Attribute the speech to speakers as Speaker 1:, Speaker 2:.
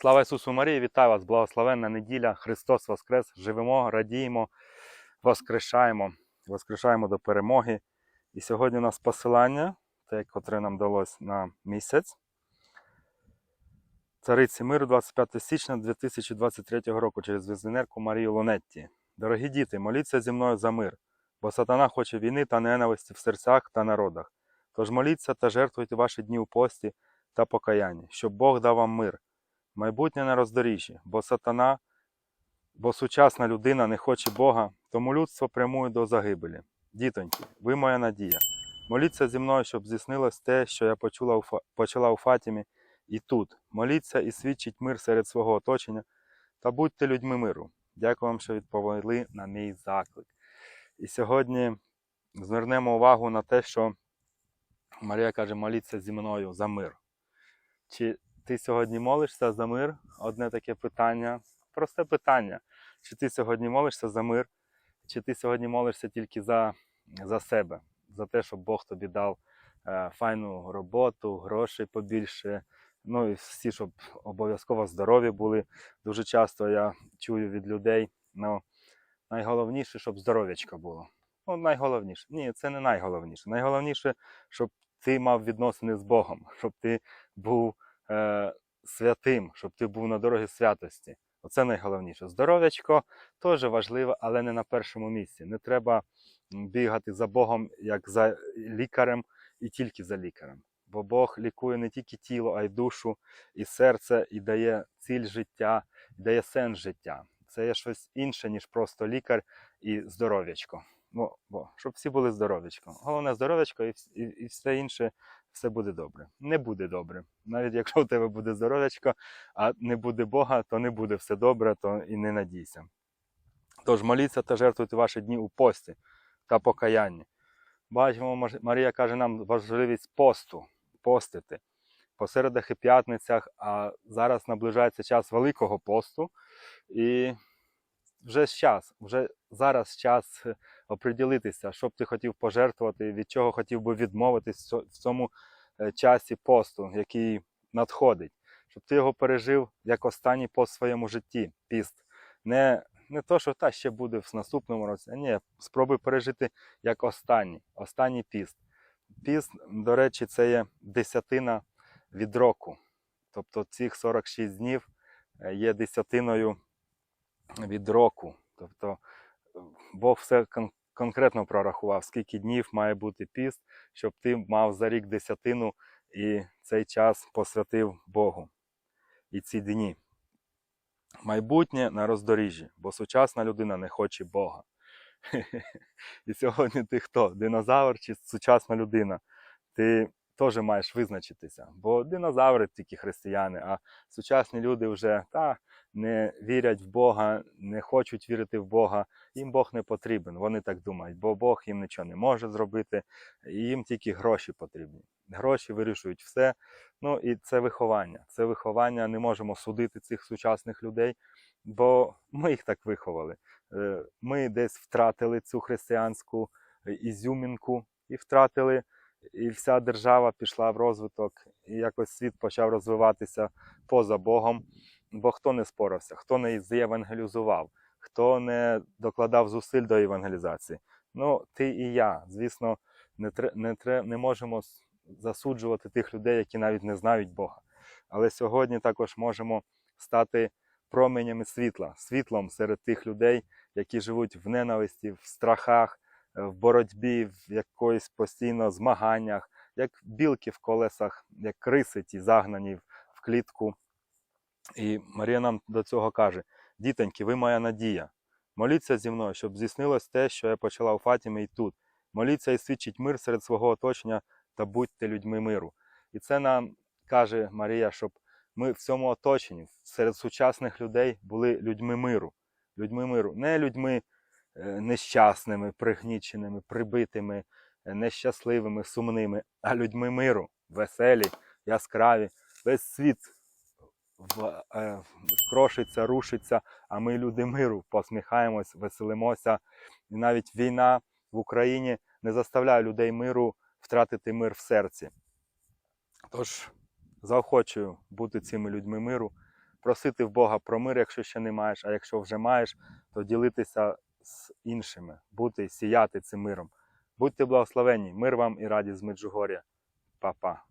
Speaker 1: Слава Ісусу Марії, вітаю вас, благословенна неділя, Христос Воскрес! Живемо, радіємо, воскрешаємо, воскрешаємо до перемоги. І сьогодні у нас посилання, те, котре нам далось на місяць. Цариці миру 25 січня 2023 року через візинерку Марію Лунетті. Дорогі діти, моліться зі мною за мир, бо сатана хоче війни та ненависті в серцях та народах. Тож моліться та жертвуйте ваші дні у пості та покаянні, щоб Бог дав вам мир. Майбутнє на роздоріжжі, бо сатана, бо сучасна людина не хоче Бога, тому людство прямує до загибелі. Дітоньки, ви моя надія. Моліться зі мною, щоб здійснилось те, що я почула у, почала у Фатімі і тут. Моліться і свідчіть мир серед свого оточення та будьте людьми миру. Дякую вам, що відповіли на мій заклик. І сьогодні звернемо увагу на те, що Марія каже, моліться зі мною за мир. Чи ти сьогодні молишся за мир? Одне таке питання, просте питання. Чи ти сьогодні молишся за мир, чи ти сьогодні молишся тільки за, за себе, за те, щоб Бог тобі дав е, файну роботу, грошей побільше. Ну і всі, щоб обов'язково здорові були. Дуже часто я чую від людей. Ну, найголовніше, щоб здоров'ячко було. Ну, найголовніше. Ні, це не найголовніше. Найголовніше, щоб ти мав відносини з Богом, щоб ти був е, святим, щоб ти був на дорогі святості. Оце найголовніше. Здоров'ячко теж важливо, але не на першому місці. Не треба бігати за Богом як за лікарем і тільки за лікарем. Бо Бог лікує не тільки тіло, а й душу, і серце, і дає ціль життя, і дає сенс життя. Це є щось інше, ніж просто лікар і здоров'ячко. Бо, бо щоб всі були здоров'ячко. Головне здоров'ячко і, і, і все інше все буде добре. Не буде добре. Навіть якщо у тебе буде здоров'ячко, а не буде Бога, то не буде все добре, то і не надійся. Тож моліться та жертвуйте ваші дні у пості та покаянні. Бачимо, Марія каже нам важливість посту, постити по середах і п'ятницях, а зараз наближається час Великого посту. І вже час, вже зараз час е, оприділитися, що б ти хотів пожертвувати, від чого хотів би відмовитись в цьому часі посту, який надходить, щоб ти його пережив як останній в своєму житті, піст. Не, не то, що та ще буде в наступному році, а ні, спробуй пережити як останній, останній піст. Піст, до речі, це є десятина від року. Тобто цих 46 днів е, є десятиною від року. Тобто е, Бог все конкретно прорахував, скільки днів має бути піст, щоб ти мав за рік десятину і цей час посвятив Богу. І ці дні. Майбутнє на роздоріжжі, бо сучасна людина не хоче Бога. І сьогодні ти хто? Динозавр чи сучасна людина? Ти теж маєш визначитися. Бо динозаври тільки християни, а сучасні люди вже та, не вірять в Бога, не хочуть вірити в Бога. Їм Бог не потрібен. Вони так думають, бо Бог їм нічого не може зробити, і їм тільки гроші потрібні. Гроші вирішують все. Ну і це виховання. Це виховання не можемо судити цих сучасних людей, бо ми їх так виховали. Е, Ми десь втратили цю християнську е, ізюмінку і втратили, і вся держава пішла в розвиток, і якось світ почав розвиватися поза Богом. Бо хто не спорався, хто не зєвангелізував, хто не докладав зусиль до евангелізації. Ну, ти і я. Звісно, не, тре- не, тре- не можемо засуджувати тих людей, які навіть не знають Бога. Але сьогодні також можемо стати променями світла, світлом серед тих людей, які живуть в ненависті, в страхах, в боротьбі, в якоїсь постійно змаганнях, як білки в колесах, як криси ті загнані в- клітку. І Марія нам до цього каже: дітоньки, ви моя надія. Моліться зі мною, щоб здійснилось те, що я почала у Фатімі і тут. Моліться і свідчіть мир серед свого оточення та будьте людьми миру. І це нам каже Марія, щоб ми в цьому оточенні, серед сучасних людей, були людьми миру. Людьми миру, не людьми е, нещасними, пригніченими, прибитими, е, нещасливими, сумними, а людьми миру, веселі, яскраві. Весь світ е, крошиться, рушиться, а ми люди миру, посміхаємось, веселимося. І навіть війна в Україні не заставляє людей миру втратити мир в серці. Тож заохочую бути цими людьми миру, просити в Бога про мир, якщо ще не маєш, а якщо вже маєш, то ділитися з іншими, бути, сіяти цим миром. Будьте благословенні, мир вам і радість з Меджугор'я. Па-па.